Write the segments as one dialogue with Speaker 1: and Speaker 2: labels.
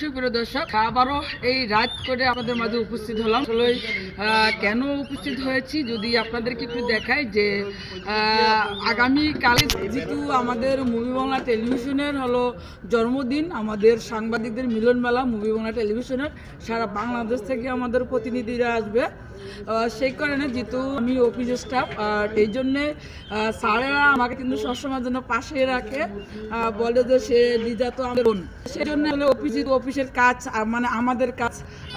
Speaker 1: সুপ্রিয় দর্শক, আবারও এই রাত করে আপনাদের মাঝে উপস্থিত হলাম। আসলে কেন উপস্থিত হয়েছি যদি আপনাদেরকে একটু দেখাই যে আগামীকালে আগামী কালে যেহেতু আমাদের মুভি বাংলা টেলিভিশনের হলো জন্মদিন, আমাদের সাংবাদিকদের মিলন মেলা মুভি বাংলা টেলিভিশনের সারা বাংলাদেশ থেকে আমাদের প্রতিনিধিরা আসবে। সেই কারণে যেহেতু আমি অফিস স্টাফ আর এই জন্যে স্যারেরা আমাকে কিন্তু সবসময় জন্য পাশে রাখে। বলে যে সে লিজা তো আমাদের বোন। সেই জন্য হলে অফিস অফিসের কাজ মানে আমাদের কাজ,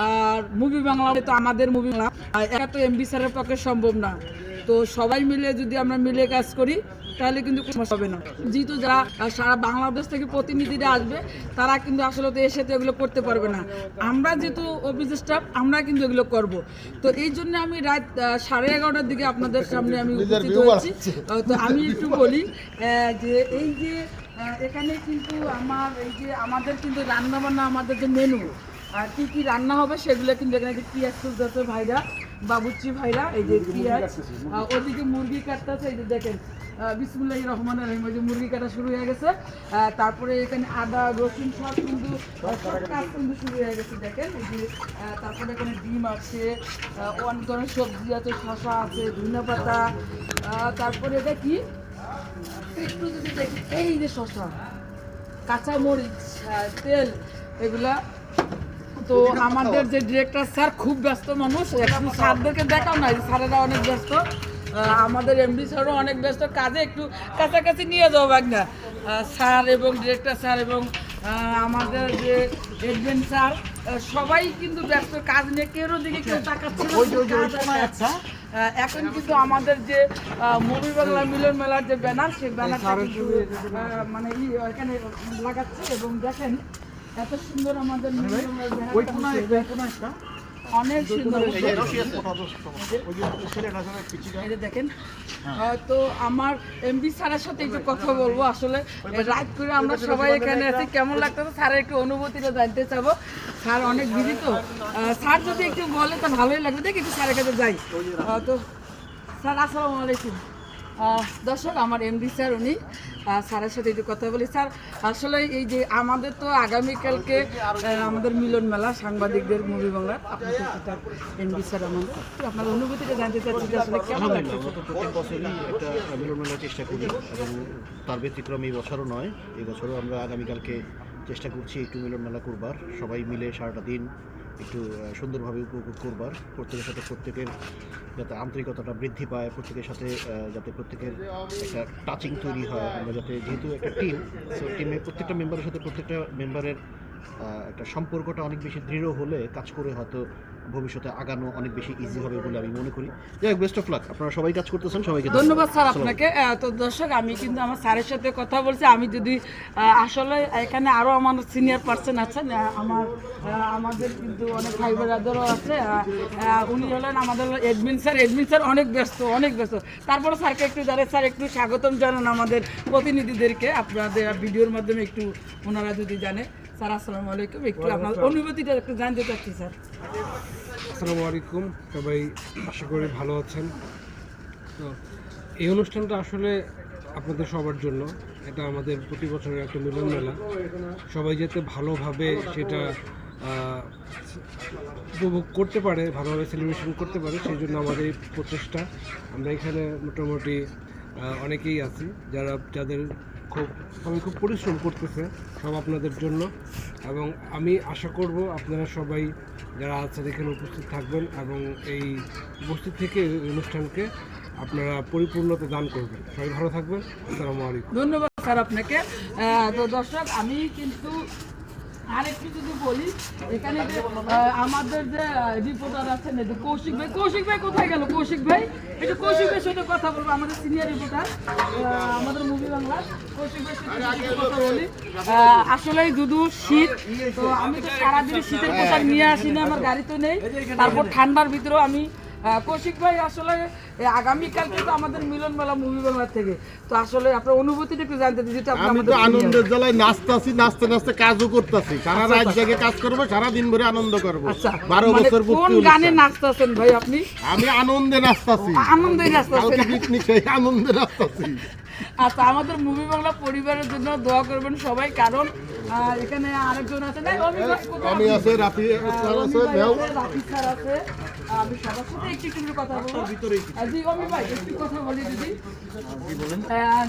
Speaker 1: আর মুভি বাংলা তো আমাদের মুভি বাংলা একা তো এমবি স্যারের পক্ষে সম্ভব না। তো সবাই মিলে যদি আমরা মিলে কাজ করি তাহলে কিন্তু কোনো সমস্যা হবে না। যেহেতু যারা সারা বাংলাদেশ থেকে প্রতিনিধিরা আসবে তারা কিন্তু আসলে তো এসে তো এগুলো করতে পারবে না। আমরা যেহেতু অফিস স্টাফ আমরা কিন্তু এগুলো করব। তো এই জন্য আমি রাত সাড়ে এগারোটার দিকে আপনাদের সামনে আমি উপস্থিত হয়েছি। তো আমি একটু বলি যে এই যে এখানে কিন্তু আমার এই যে আমাদের কিন্তু রান্না বান্না আমাদের যে মেনু আর কি কি রান্না হবে সেগুলো কিন্তু এখানে যে পিঁয়াজ ভাইরা বাবুচি ভাইরা, এই যে পিঁয়াজ ওদিকে মুরগি কাটতেছে এই যে দেখেন বিসমুল্লাহ রহমান রহিম, ওই যে মুরগি কাটা শুরু হয়ে গেছে। তারপরে এখানে আদা, রসুন, সব কিন্তু সব কাজ কিন্তু শুরু হয়ে গেছে, দেখেন, এই যে তারপরে এখানে ডিম আছে অনেক ধরনের সবজি আছে শশা আছে ধনে পাতা তারপরে এটা কি? একটু যদি দেখি, এই যে শশা কাঁচা মরিচ তেল, এগুলা তো আমাদের যে ডিরেক্টর স্যার খুব ব্যস্ত মানুষ। এখন স্যারদেরকে দেখাও না যে স্যারেরা অনেক ব্যস্ত। আমাদের এমডি স্যারও অনেক ব্যস্ত। কাজে একটু কাছাকাছি নিয়ে যাও না স্যার এবং ডিরেক্টর স্যার এবং আমাদের যে এডমিন স্যার সবাই কিন্তু ব্যস্ত। কাজ নিয়ে কেউ দিকে কেউ তাকাচ্ছে কাজ আছে। আহ, এখন কিন্তু আমাদের যে মুভি বাংলা মিলন মেলার যে ব্যানার সেই ব্যানারটা মানে এখানে লাগাচ্ছে এবং দেখেন এত সুন্দর আমাদের অনেক সুন্দর দেখেন তো আমার এমবি স্যারের সাথে একটু কথা বলব আসলে। রাত করে আমরা সবাই এখানে আছি। কেমন লাগতেছে? স্যারের একটু অনুভূতিটা জানতে চাবো। স্যার অনেক বিজি তো স্যার যদি একটু বলে তো ভালোই লাগবে। দেখি একটু স্যারের কাছে যাই। তো স্যার আসসালামু আলাইকুম। দর্শক আমার এমডি স্যার উনি স্যারের সাথে একটু কথা বলি। স্যার আসলে এই যে আমাদের তো আগামীকালকে আমাদের মিলন মেলা সাংবাদিকদের মুভি বাংলার আপনার এমডি স্যার আমার তো আপনার অনুভূতিটা জানতে চাচ্ছি যে আসলে কেমন লাগছে?
Speaker 2: আমরা প্রত্যেক বছরই একটা মিলন মেলার চেষ্টা করি এবং তার ব্যতিক্রম এই বছরও নয় এই বছরও আমরা আগামীকালকে চেষ্টা করছি একটু মিলন মেলা করবার। সবাই মিলে সারাটা দিন একটু সুন্দরভাবে উপভোগ করবার প্রত্যেকের সাথে প্রত্যেকের যাতে আন্তরিকতাটা বৃদ্ধি পায়, প্রত্যেকের সাথে যাতে প্রত্যেকের একটা টাচিং তৈরি হয়, আমরা যাতে যেহেতু একটা টিম সো টিমের প্রত্যেকটা মেম্বারের সাথে প্রত্যেকটা মেম্বারের একটা সম্পর্কটা অনেক বেশি দৃঢ় হলে কাজ করে হয়তো ভবিষ্যতে আগানো অনেক বেশি ইজি হবে বলে আমি মনে করি। যাই হোক বেস্ট অফ লাক আপনারা সবাই কাজ করতেছেন সবাইকে
Speaker 1: ধন্যবাদ। স্যার আপনাকে। তো দর্শক আমি কিন্তু আমার স্যারের সাথে কথা বলছি। আমি যদি আসলে এখানে আরও আমার সিনিয়র পার্সন আছেন আমার আমাদের কিন্তু অনেক ভাই বোনাদেরও আছে। উনি হলেন আমাদের এডমিন স্যার। এডমিন স্যার অনেক ব্যস্ত অনেক ব্যস্ত। তারপরে স্যারকে একটু জানে স্যার একটু স্বাগতম জানান আমাদের প্রতিনিধিদেরকে। আপনাদের ভিডিওর মাধ্যমে একটু ওনারা যদি জানে। স্যার আসসালামু আলাইকুম। একটু আপনার অনুভূতিটা একটু জানতে চাচ্ছি স্যার।
Speaker 3: আসসালামু আলাইকুম। সবাই আশা করি ভালো আছেন। তো এই অনুষ্ঠানটা আসলে আপনাদের সবার জন্য। এটা আমাদের প্রতি বছরের একটা মিলন মেলা। সবাই যাতে ভালোভাবে সেটা উপভোগ করতে পারে ভালোভাবে সেলিব্রেশন করতে পারে সেই জন্য আমাদের এই প্রচেষ্টা। আমরা এখানে মোটামুটি অনেকেই আছি। যারা যাদের খুব সবাই খুব পরিশ্রম করতেছে সব আপনাদের জন্য। এবং আমি আশা করব আপনারা সবাই যারা আছেন এখানে উপস্থিত থাকবেন এবং এই উপস্থিত থেকে অনুষ্ঠানকে আপনারা পরিপূর্ণতা দান করবেন। সবাই ভালো থাকবেন। আসসালামু আলাইকুম।
Speaker 1: ধন্যবাদ স্যার আপনাকে। তো দর্শক, আমি কিন্তু আরেকটু যদি বলি আমাদের যে কৌশিক ভাই কৌশিক ভাই কোথায় গেল? কৌশিক ভাই কৌশিক ভাইয়ের সাথে কথা বলব আমাদের রিপোর্টার আমাদের কথা বলি আহ, আসলেই দুদু শীত তো আমি তো সারাদিন শীতের পোশাক নিয়ে আসি না আমার গাড়িতে নেই। তারপর ঠান্ডার ভিতরেও আমি কৌশিক ভাই আসলে এ, আগামীকালকে তো আমাদের মিলন মেলা মুভি বাংলা থেকে। তো আসলে আপনার অনুভূতিটা একটু জানতে যেটা আপনি
Speaker 4: আমি তো আনন্দের জ্বালায় নাচতাছি নাচতে নাচতে কাজও করতেছি। সারা রাত জেগে কাজ করব সারা দিন ভরে আনন্দ করব।
Speaker 1: আচ্ছা
Speaker 4: বারো
Speaker 1: মানে
Speaker 4: বছর
Speaker 1: কোন গানে। নাচতেছেন ভাই আপনি?
Speaker 4: আমি আনন্দে নাচতাছি।
Speaker 1: আনন্দে নাচতেছেন।
Speaker 4: কালকে পিকনিক আনন্দে নাচতাছি।
Speaker 1: আচ্ছা আমাদের মুভি বাংলা পরিবারের জন্য দোয়া করবেন সবাই কারণ এখানে আরেকজন আছে। না
Speaker 4: আমি
Speaker 1: আছেন?
Speaker 4: আছে রাফি স্যার আছে
Speaker 1: আছে, রাফি স্যার আছে। আমি সবার সাথে একটু একটু কথা বলব। আহ, জি অমি ভাই একটু কথা বলি দিদি।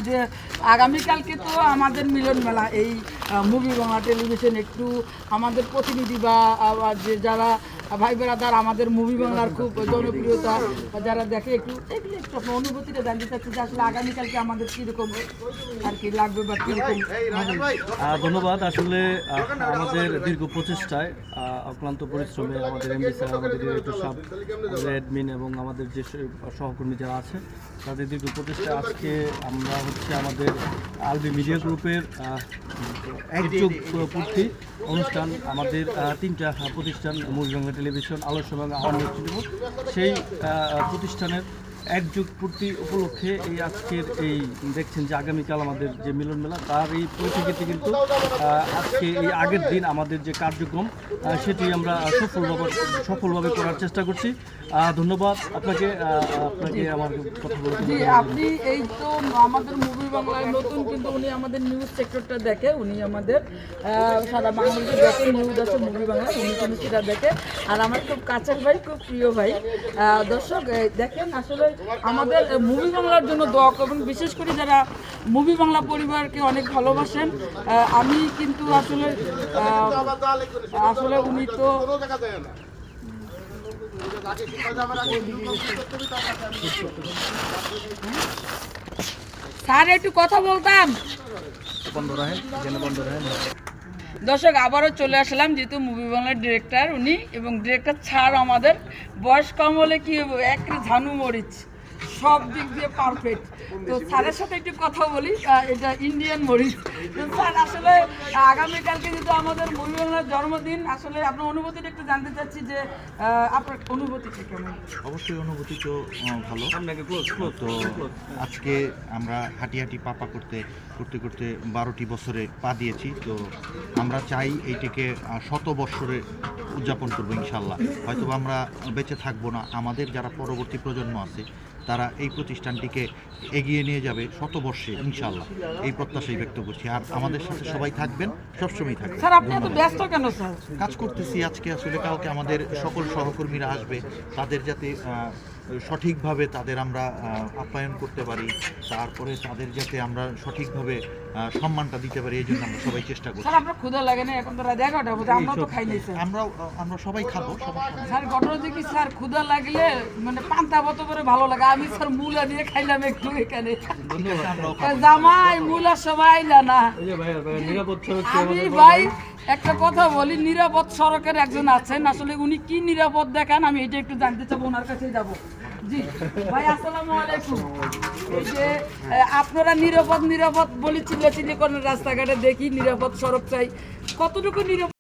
Speaker 1: যে আগামীকালকে তো আমাদের মিলন মেলা এই মুভি বাংলা টেলিভিশন একটু আমাদের প্রতিনিধি বা যে যারা ভাই বেড়াদার আমাদের মুভি বাংলার খুব জনপ্রিয়তা। যারা দেখে একটু এগুলো একটু আপনার অনুভূতিটা জানতে চাচ্ছি যে আসলে আগামীকালকে আমাদের কীরকম আর কি লাগবে বা কীরকম
Speaker 5: ধন্যবাদ। আসলে আমাদের দীর্ঘ প্রচেষ্টায় অক্লান্ত পরিশ্রমে আমাদের এমডি স্যার আমাদের ডিরেক্টর সাহেব আমাদের অ্যাডমিন এবং আমাদের যে সহকর্মী যারা আছে তাদের দীর্ঘ প্রচেষ্টায় আজকে আমরা হচ্ছে আমাদের আলবি মিডিয়া গ্রুপের একযোগ পূর্তি অনুষ্ঠান আমাদের তিনটা প্রতিষ্ঠান বাংলা টেলিভিশন আলোচনা বাংলা আহ্বান সেই আহ, প্রতিষ্ঠানের একযুগ পূর্তি উপলক্ষে এই আজকের এই দেখছেন যে আগামীকাল আমাদের যে মিলন মেলা তার এই পরিপ্রেক্ষিতে কিন্তু আজকে এই আগের দিন আমাদের যে কার্যক্রম সেটি আমরা সফলভাবে সফলভাবে করার চেষ্টা করছি। ধন্যবাদ। আপনাকে আপনাকে আমার কথা বলে
Speaker 1: জি আপনি এই তো আমাদের মুভি বাংলায় নতুন কিন্তু উনি আমাদের নিউজ সেক্টরটা দেখে উনি আমাদের সারা বাংলাদেশে দেখে নিউজ আছে মুভি বাংলা উনি কিন্তু সেটা দেখে। আর আমার খুব কাছের ভাই খুব প্রিয় ভাই। দর্শক দেখেন আসলে আমাদের মুভি বাংলার জন্য দোয়া করবেন বিশেষ করে যারা মুভি বাংলা পরিবারকে অনেক ভালোবাসেন আমি কিন্তু আসলে আসলে উনি তো স্যার, একটু কথা বলতাম। দর্শক, আবারও চলে আসলাম যেহেতু মুভি বাংলার ডিরেক্টর উনি এবং ডিরেক্টর ছাড় আমাদের। বয়স কম হলে কি এক ঝানু মরিচ। সব দিক দিয়ে পারফেক্ট তো স্যারের সাথে একটু কথা বলি এটা ইন্ডিয়ান মরিচ। স্যার, আসলে আগামীকালকে যেহেতু আমাদের মুভি বাংলার জন্মদিন আসলে আপনার অনুভূতিটা একটু জানতে চাচ্ছি যে আপনার অনুভূতিটা কেমন?
Speaker 6: অবশ্যই অনুভূতি তো ভালো। তো আজকে আমরা হাঁটি হাঁটি পাপা করতে করতে করতে বারোটি বছরে পা দিয়েছি। তো আমরা চাই এইটিকে শত বৎসরে উদযাপন করব ইনশাল্লাহ। হয়তো আমরা বেঁচে থাকব না। আমাদের যারা পরবর্তী প্রজন্ম আছে তারা এই প্রতিষ্ঠানটিকে এগিয়ে নিয়ে যাবে শতবর্ষে ইনশাল্লাহ এই প্রত্যাশাই ব্যক্ত করছি। আর আমাদের সাথে সবাই থাকবেন সবসময় থাকবেন।
Speaker 1: স্যার আপনি এত ব্যস্ত কেন স্যার?
Speaker 6: কাজ করতেছি আজকে আসলে কালকে আমাদের সকল সহকর্মীরা আসবে তাদের যাতে সঠিকভাবে তাদের আমরা আপ্যায়ন করতে পারি তারপরে তাদের যাতে আমরা সঠিকভাবে সম্মানটা দিতে পারি এই জন্য আমরা সবাই চেষ্টা করছি।
Speaker 1: স্যার আপনার ক্ষুধা লাগে না? এখন তো রাত এগারোটা বোধ আমরা তো খাই নাই স্যার।
Speaker 6: আমরাও আমরা সবাই খাব
Speaker 1: স্যার ঘটনা দেখি স্যার ক্ষুধা লাগলে মানে পান্তা মত করে ভালো লাগে। আমি স্যার মূলা দিয়ে খাইলাম একটু এখানে। জামাই মূলা সবাই না না।
Speaker 5: নিরাপদ
Speaker 1: আমি ভাই। একটা কথা বলি, নিরাপদ সড়কের একজন আছেন। আসলে উনি কি নিরাপদ দেখান, আমি এটা একটু জানতে চাবো, ওনার কাছে যাব। জি, ভাই আলাইকুম। এই যে আপনারা নিরাপদ নিরাপদ বলি চিল্লা চিল্লি করেন, রাস্তাঘাটে দেখি নিরাপদ সড়ক চাই। কতটুকু নিরাপদ